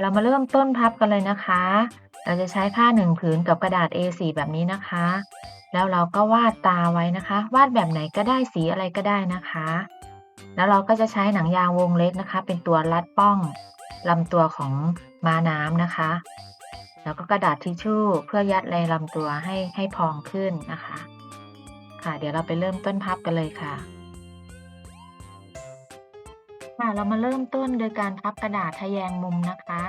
เรามาเริ่มต้นพับกันเลยนะคะ เราจะใช้ผ้าหนึ่งผืนกับกระดาษ A4 แบบนี้นะคะ แล้วเราก็วาดตาไว้นะคะ วาดแบบไหนก็ได้สีอะไรก็ได้นะคะ แล้วเราก็จะใช้หนังยางวงเล็กนะคะ เป็นตัวรัดป้องลำตัวของม้าน้ำนะคะ แล้วก็กระดาษทิชชู่เพื่อยัดในลำตัวให้ให้พองขึ้นนะคะ ค่ะ เดี๋ยวเราไปเริ่มต้นพับกันเลยค่ะ ค่ะ เรามาเริ่มต้นโดยการพับกระดาษทะแยงมุมนะคะ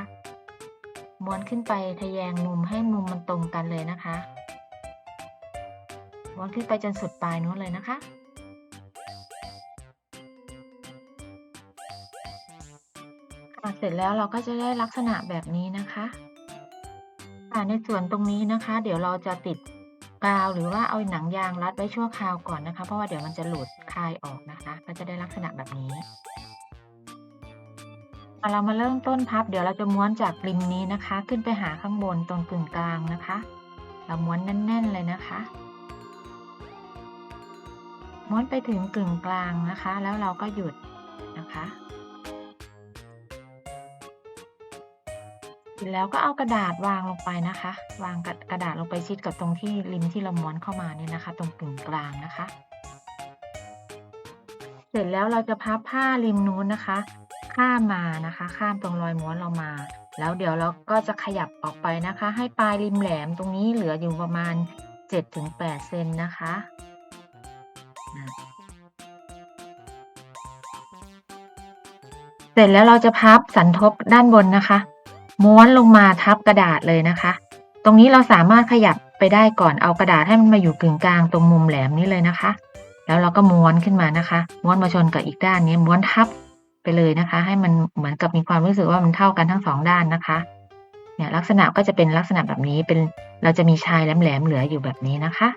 ม้วนขึ้นไปทะแยงมุมให้มุมมันตรงกันเลยนะคะ ม้วนขึ้นไปจนสุดปลายนู้นเลยนะคะค่ะเสร็จแล้วเราก็จะได้ลักษณะแบบนี้นะคะค่ะในส่วนตรงนี้นะคะ เดี๋ยวเราจะติดกาวหรือว่าเอาหนังยางรัดไว้ชั่วคราวก่อนนะคะ เพราะว่าเดี๋ยวมันจะหลุดคายออกนะคะ ก็จะได้ลักษณะแบบนี้ เรามาเริ่มต้นพับ เดี๋ยวเราจะม้วนจากริมนี้นะคะ ขึ้นไปหาข้างบนตรงกึ่งกลางนะคะ เราม้วนแน่น ๆ เลยนะคะ ม้วนไปถึงกึ่งกลางนะคะ แล้วเราก็หยุดนะคะเสร็จแล้วก็เอากระดาษวางลงไปนะคะ วางกระดาษลงไปชิดกับตรงที่ริมที่เราม้วนเข้ามาเนี่ยนะคะ ตรงกึ่งกลางนะคะ เสร็จแล้วเราจะพับผ้าริมนู้นนะคะ ข้ามมานะคะ ข้ามตรงรอยม้วนเรามา แล้วเดี๋ยวเราก็จะขยับออกไปนะคะ ให้ปลายริมแหลมตรงนี้เหลืออยู่ประมาณ 7-8เซนนะคะเสร็จแล้วเราจะพับสันทบด้านบนนะคะ ม้วนลงมาทับกระดาษเลยนะคะ ตรงนี้เราสามารถขยับไปได้ก่อนเอากระดาษให้มันมาอยู่กึ่งกลางตรงมุมแหลมนี้เลยนะคะ แล้วเราก็ม้วนขึ้นมานะคะ ม้วนมาชนกับอีกด้านนี้ม้วนทับ เลยนะคะ ให้มันเหมือนกับมีความรู้สึกว่ามันเท่ากันทั้งสองด้านนะคะ เนี่ยลักษณะก็จะเป็นลักษณะแบบนี้เป็นเราจะมีชายแหลมๆเหลืออยู่แบบนี้นะคะ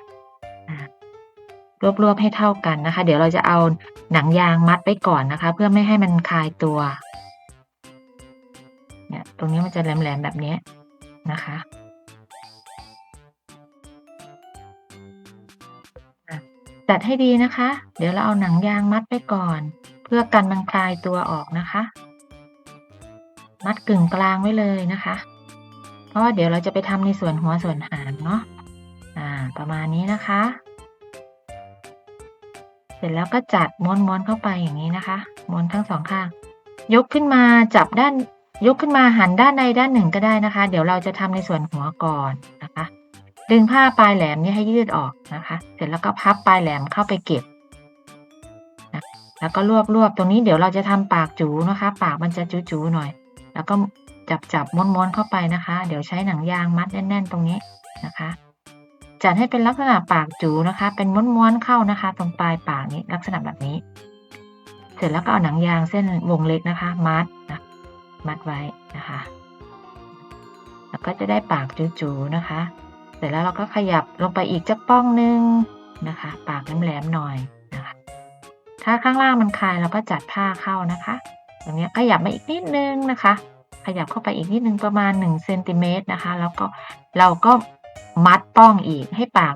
รวบๆให้เท่ากันนะคะ เดี๋ยวเราจะเอาหนังยางมัดไว้ก่อนนะคะ เพื่อไม่ให้มันคลายตัว เนี่ย ตรงนี้มันจะแหลมๆแบบนี้นะคะจัดให้ดีนะคะ เดี๋ยวเราเอาหนังยางมัดไปก่อน พื่อกันมันคลายตัวออกนะคะ มัดกึ่งกลางไว้เลยนะคะ เพราะว่าเดี๋ยวเราจะไปทำในส่วนหัวส่วนหางเนาะอ่า ประมาณนี้นะคะ เสร็จแล้วก็จัดม้วนๆเข้าไปอย่างนี้นะคะ ม้วนทั้งสองข้าง ยกขึ้นมาจับด้าน ยกขึ้นมาหันด้านใดด้านหนึ่งก็ได้นะคะ เดี๋ยวเราจะทำในส่วนหัวก่อนนะคะ ดึงผ้าปลายแหลมนี้ให้ยืดออกนะคะ เสร็จแล้วก็พับปลายแหลมเข้าไปเก็บ แล้วก็รวบรวบตรงนี้เดี๋ยวเราจะทำปากจูนะคะ ปากมันจะจูๆหน่อย แล้วก็จับจับม้วนๆเข้าไปนะคะ เดี๋ยวใช้หนังยางมัดแน่น ๆ ตรงนี้นะคะ จัดให้เป็นลักษณะปากจูนะคะ เป็นม้วนๆเข้านะคะ ตรงปลายปากนี้ลักษณะแบบนี้ เสร็จแล้วก็เอาหนังยางเส้นวงเล็กนะคะ มัดนะมัดไว้นะคะ แล้วก็จะได้ปากจูๆนะคะ เสร็จแล้วเราก็ขยับลงไปอีกจักป้องนึงนะคะ ปากแหลมๆหน่อย ถ้าข้างล่างมันคลายเราก็จัดผ้าเข้านะคะ ตรงนี้ขยับมาอีกนิดนึงนะคะ ขยับเข้าไปอีกนิดนึงประมาณ1เซนติเมตรนะคะ แล้วก็เราก็มัดป้องอีกให้ปาก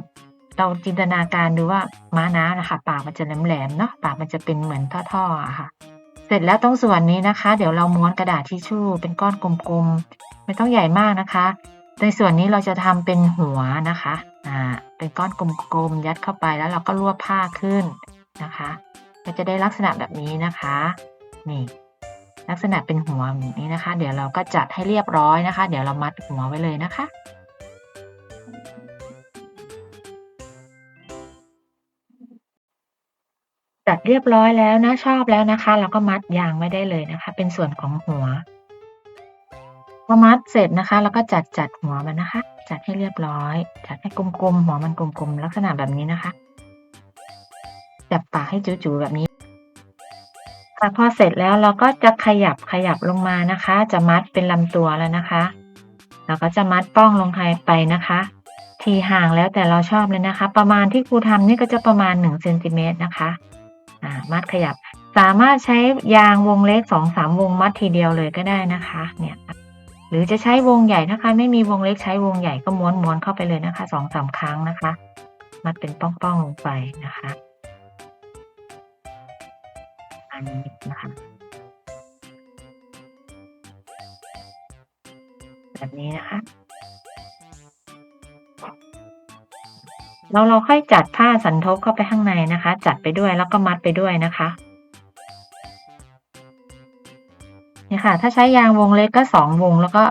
เราจินตนาการดูว่าม้าน้ำนะคะ ปากมันจะแหลมๆเนาะปากมันจะเป็นเหมือนท่อๆอะค่ะ เสร็จแล้วตรงส่วนนี้นะคะ เดี๋ยวเราม้วนกระดาษทิชชู่เป็นก้อนกลมๆไม่ต้องใหญ่มากนะคะ ในส่วนนี้เราจะทำเป็นหัวนะคะอ่าเป็นก้อนกลมๆยัดเข้าไปแล้วเราก็รวบผ้าขึ้นนะคะ ก็จะได้ลักษณะแบบนี้นะคะ นี่ ลักษณะเป็นหัวแบบนี้นะคะ เดี๋ยวเราก็จัดให้เรียบร้อยนะคะ เดี๋ยวเรามัดหัวไว้เลยนะคะ จัดเรียบร้อยแล้วนะชอบแล้วนะคะ เราก็มัดยางไว้ได้เลยนะคะ เป็นส่วนของหัวพอมัดเสร็จนะคะเราก็จัดจัดหัวมันนะคะ จัดให้เรียบร้อย จัดให้กลมๆหัวมันกลมๆลักษณะแบบนี้นะคะ จับปากให้จู๋ๆแบบนี้ค่ะพอเสร็จแล้วเราก็จะขยับขยับลงมานะคะ จะมัดเป็นลำตัวแล้วนะคะ เราก็จะมัดป้องลงไปนะคะ ทีห่างแล้วแต่เราชอบเลยนะคะ ประมาณที่ครูทำนี่ก็จะประมาณ1เซนติเมตรนะคะอ่ามัดขยับสามารถใช้ยางวงเล็กสองสามวงมัดทีเดียวเลยก็ได้นะคะ เนี่ยหรือจะใช้วงใหญ่นะคะไม่มีวงเล็กใช้วงใหญ่ก็ม้วนม้วนเข้าไปเลยนะคะสองสามครั้งนะคะ มัดเป็นป้องๆลงไปนะคะันนี้นะคะแบบนี้นะคะแล้วเราค่อยจัดผ้าสันทบเข้าไปข้างในนะคะ จัดไปด้วยแล้วก็มัดไปด้วยนะคะนี่ค่ะ ถ้าใช้ยางวงเล็กก็สองวงแล้วก็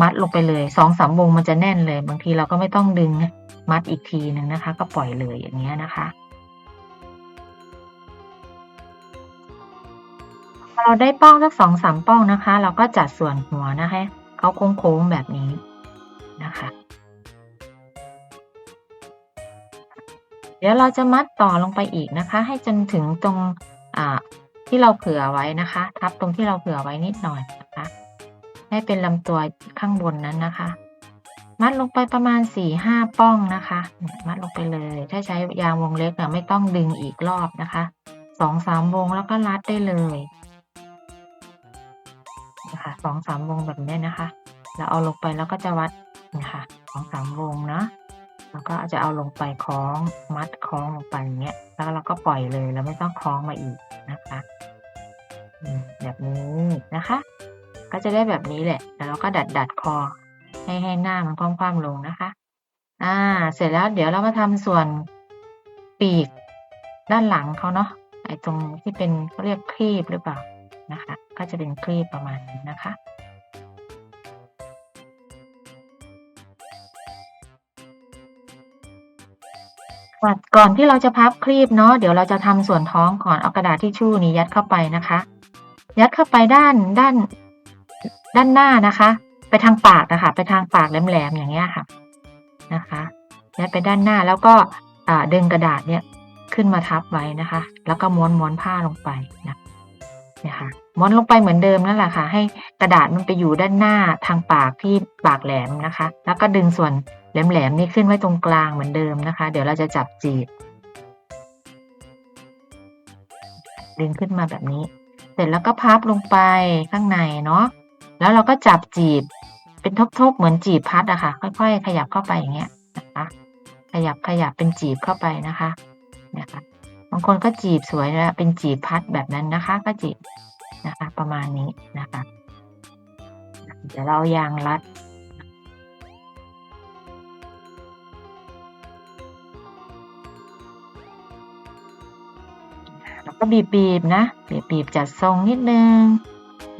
มัดลงไปเลยสองสามวงมันจะแน่นเลย บางทีเราก็ไม่ต้องดึงมัดอีกทีหนึ่งนะคะ ก็ปล่อยเลยอย่างเงี้ยนะคะ พอเราได้ป้องสักสองสามป้องนะคะ เราก็จัดส่วนหัวนะคะเขาโค้งๆแบบนี้นะคะ เดี๋ยวเราจะมัดต่อลงไปอีกนะคะ ให้จนถึงตรงที่เราเผื่อไว้นะคะ ทับตรงที่เราเผื่อไว้นิดหน่อยนะคะ ให้เป็นลำตัวข้างบนนั้นนะคะ มัดลงไปประมาณสี่ห้าป้องนะคะ มัดลงไปเลย ถ้าใช้ยางวงเล็กเนี่ยไม่ต้องดึงอีกรอบนะคะสองสามวงแล้วก็รัดได้เลย สองสามวงแบบนี้นะคะแล้วเอาลงไปแล้วก็จะวัดนะคะสองสามวงนะแล้วก็จะเอาลงไปคล้องมัดคล้องลงไปอย่างเงี้ย แล้วเราก็ปล่อยเลยแล้วไม่ต้องคล้องมาอีกนะคะแบบนี้นะคะ ก็จะได้แบบนี้แหละ แล้วเราก็ดัดดัดคอ ให้ให้หน้ามันคว่ำๆลงนะคะ อ่า เสร็จแล้วเดี๋ยวเรามาทำส่วนปีกด้านหลังเขาเนาะไอ้ตรงที่เป็นเขาเรียกครีบหรือเปล่านะคะ ก็จะเป็นครีบประมาณนี้นะคะ ก่อนที่เราจะพับครีบเนาะเดี๋ยวเราจะทำส่วนท้องก่อนเอากระดาษทิชชู่นี้ยัดเข้าไปนะคะ ยัดเข้าไปด้านด้านด้านหน้านะคะ ไปทางปากนะคะไปทางปากแหลมๆอย่างเงี้ยค่ะนะคะยัดไปด้านหน้าแล้วก็ดึงกระดาษเนี่ยขึ้นมาทับไว้นะคะ แล้วก็ม้วนม้วนผ้าลงไปนะ นี่ยค่ะม้วนลงไปเหมือนเดิมนั่นแหละค่ะ ให้กระดาษมันไปอยู่ด้านหน้าทางปากที่ปากแหลมนะคะ แล้วก็ดึงส่วนแหลมๆนี่ขึ้นไว้ตรงกลางเหมือนเดิมนะคะ เดี๋ยวเราจะจับจีบ ดึงขึ้นมาแบบนี้ เสร็จแล้วก็พับลงไปข้างในเนาะแล้วเราก็จับจีบ เป็นทบๆเหมือนจีบพัดอะค่ะ ค่อยๆ ขยับเข้าไปอย่างเงี้ยนะคะขยับขยับเป็นจีบเข้าไปนะคะเนี่ยค่ะบางคนก็จีบสวยนะเป็นจีบพัดแบบนั้นนะคะ ก็จีบ นะคะ ประมาณนี้นะคะ เดี๋ยวเรายางรัดแล้วก็บีบๆนะบีบๆจัดทรงนิดนึง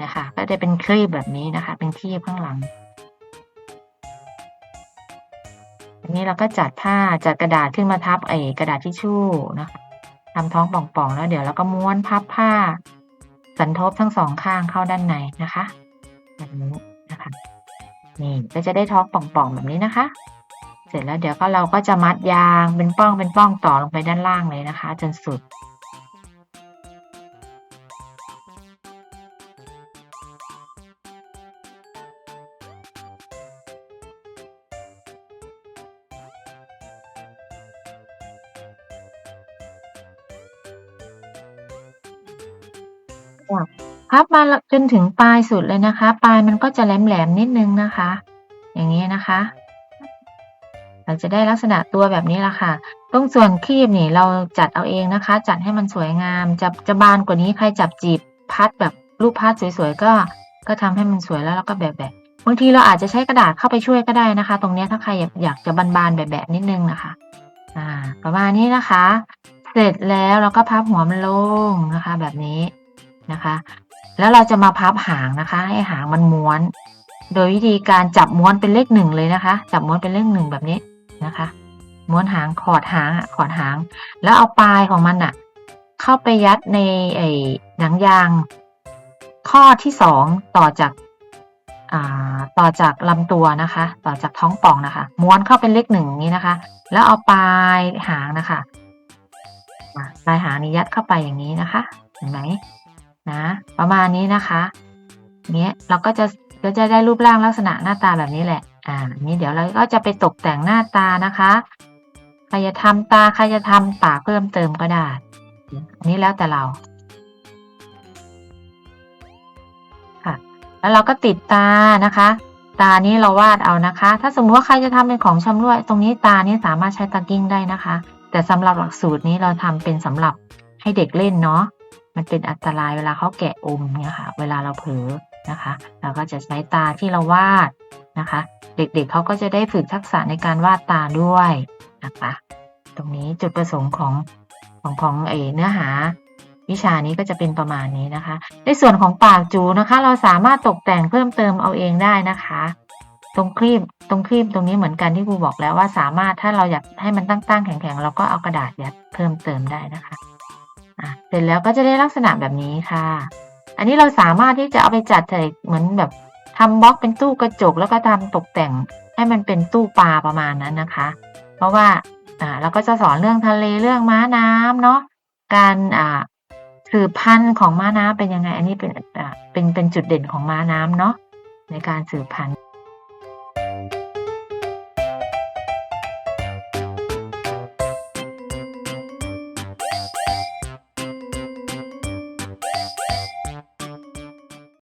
นะคะ ก็จะเป็นครีบแบบนี้นะคะ เป็นครีบข้างหลังอันนี้เราก็จัดผ้าจัดกระดาษขึ้นมาทับไอ้กระดาษทิชชู่นะคะทำท้องป่องๆแล้วเดี๋ยวเราก็ม้วนพับผ้า สันทบทั้งสองข้างเข้าด้านในนะคะแบบนี้นะคะนี่ก็จะได้ท้องป่องๆแบบนี้นะคะ เสร็จแล้วเดี๋ยวก็เราก็จะมัดยางเป็นป้องเป็นป้องต่อลงไปด้านล่างเลยนะคะ จนสุด พับมาจนถึงปลายสุดเลยนะคะ ปลายมันก็จะแหลมๆนิดนึงนะคะ อย่างนี้นะคะเราจะได้ลักษณะตัวแบบนี้ละค่ะ ตรงส่วนครีบนี่เราจัดเอาเองนะคะ จัดให้มันสวยงาม จะจะบานกว่านี้ใครจับจีบพัดแบบรูปพัดสวยๆก็ ก็ทำให้มันสวยแล้วแล้วก็แบบแบบบางทีเราอาจจะใช้กระดาษเข้าไปช่วยก็ได้นะคะ ตรงนี้ถ้าใครอยากอยากจะบานๆแบบแบบนิดนึงนะคะ อ่า ประมาณนี้นะคะ เสร็จแล้วเราก็พับหัวมันลงนะคะ แบบนี้ นะคะ แล้วเราจะมาพับหางนะคะ ให้หางมันม้วน โดยวิธีการจับม้วนเป็นเลขหนึ่งเลยนะคะ จับม้วนเป็นเลขหนึ่งแบบนี้นะคะ ม้วนหางขอดหางขอดหาง แล้วเอาปลายของมันอะเข้าไปยัดในไอ้หนังยาง ข้อที่สองต่อจากอ่าต่อจากลำตัวนะคะ ต่อจากท้องป่องนะคะ ม้วนเข้าเป็นเลขหนึ่งนี้นะคะ แล้วเอาปลายหางนะคะปลายหางนี้ยัดเข้าไปอย่างนี้นะคะ เห็นไหม นะประมาณนี้นะคะเนี้ยเราก็จะก็จะได้รูปร่างลักษณะหน้าตาแบบนี้แหละ อ่านี้เดี๋ยวเราก็จะไปตกแต่งหน้าตานะคะใครจะทำตาใครจะทำปากเพิ่มเติมก็ได้อันนี้แล้วแต่เราค่ะแล้วเราก็ติดตานะคะ ตานี้เราวาดเอานะคะ ถ้าสมมติว่าใครจะทำเป็นของชำรวย ตรงนี้ตานี้สามารถใช้ตากิ้งได้นะคะ แต่สำหรับหลักสูตรนี้เราทำเป็นสำหรับให้เด็กเล่นเนาะ มันเป็นอันตรายเวลาเขาแกะอมเนี่ยค่ะ เวลาเราเผลอนะคะ เราก็จะใช้ตาที่เราวาดนะคะ เด็กๆเขาก็จะได้ฝึกทักษะในการวาดตาด้วยนะคะ ตรงนี้จุดประสงค์ของของของเอเนื้อหา วิชานี้ก็จะเป็นประมาณนี้นะคะ ในส่วนของปากจูนะคะ เราสามารถตกแต่งเพิ่มเติมเอาเองได้นะคะ ตรงครีบตรงครีบตรงนี้เหมือนกันที่ครูบอกแล้วว่าสามารถถ้าเราอยากให้มันตั้งๆแข็งๆเราก็เอากระดาษยัดเพิ่มเติมได้นะคะ ร็จแล้วก็จะได้ลักษณะแบบนี้ค่ะ อันนี้เราสามารถที่จะเอาไปจัดใส่เหมือนแบบทำบล็อกเป็นตู้กระจก แล้วก็ทำตกแต่งให้มันเป็นตู้ปลาประมาณนั้นนะคะ เพราะว่าอ่าเราก็จะสอนเรื่องทะเลเรื่องม้าน้ำเนาะการอ่าสืบพันธุ์ของม้าน้ำเป็นยังไง อันนี้เป็นอ่าเป็นเป็นจุดเด่นของม้าน้ำเนาะในการสืบพันธุ์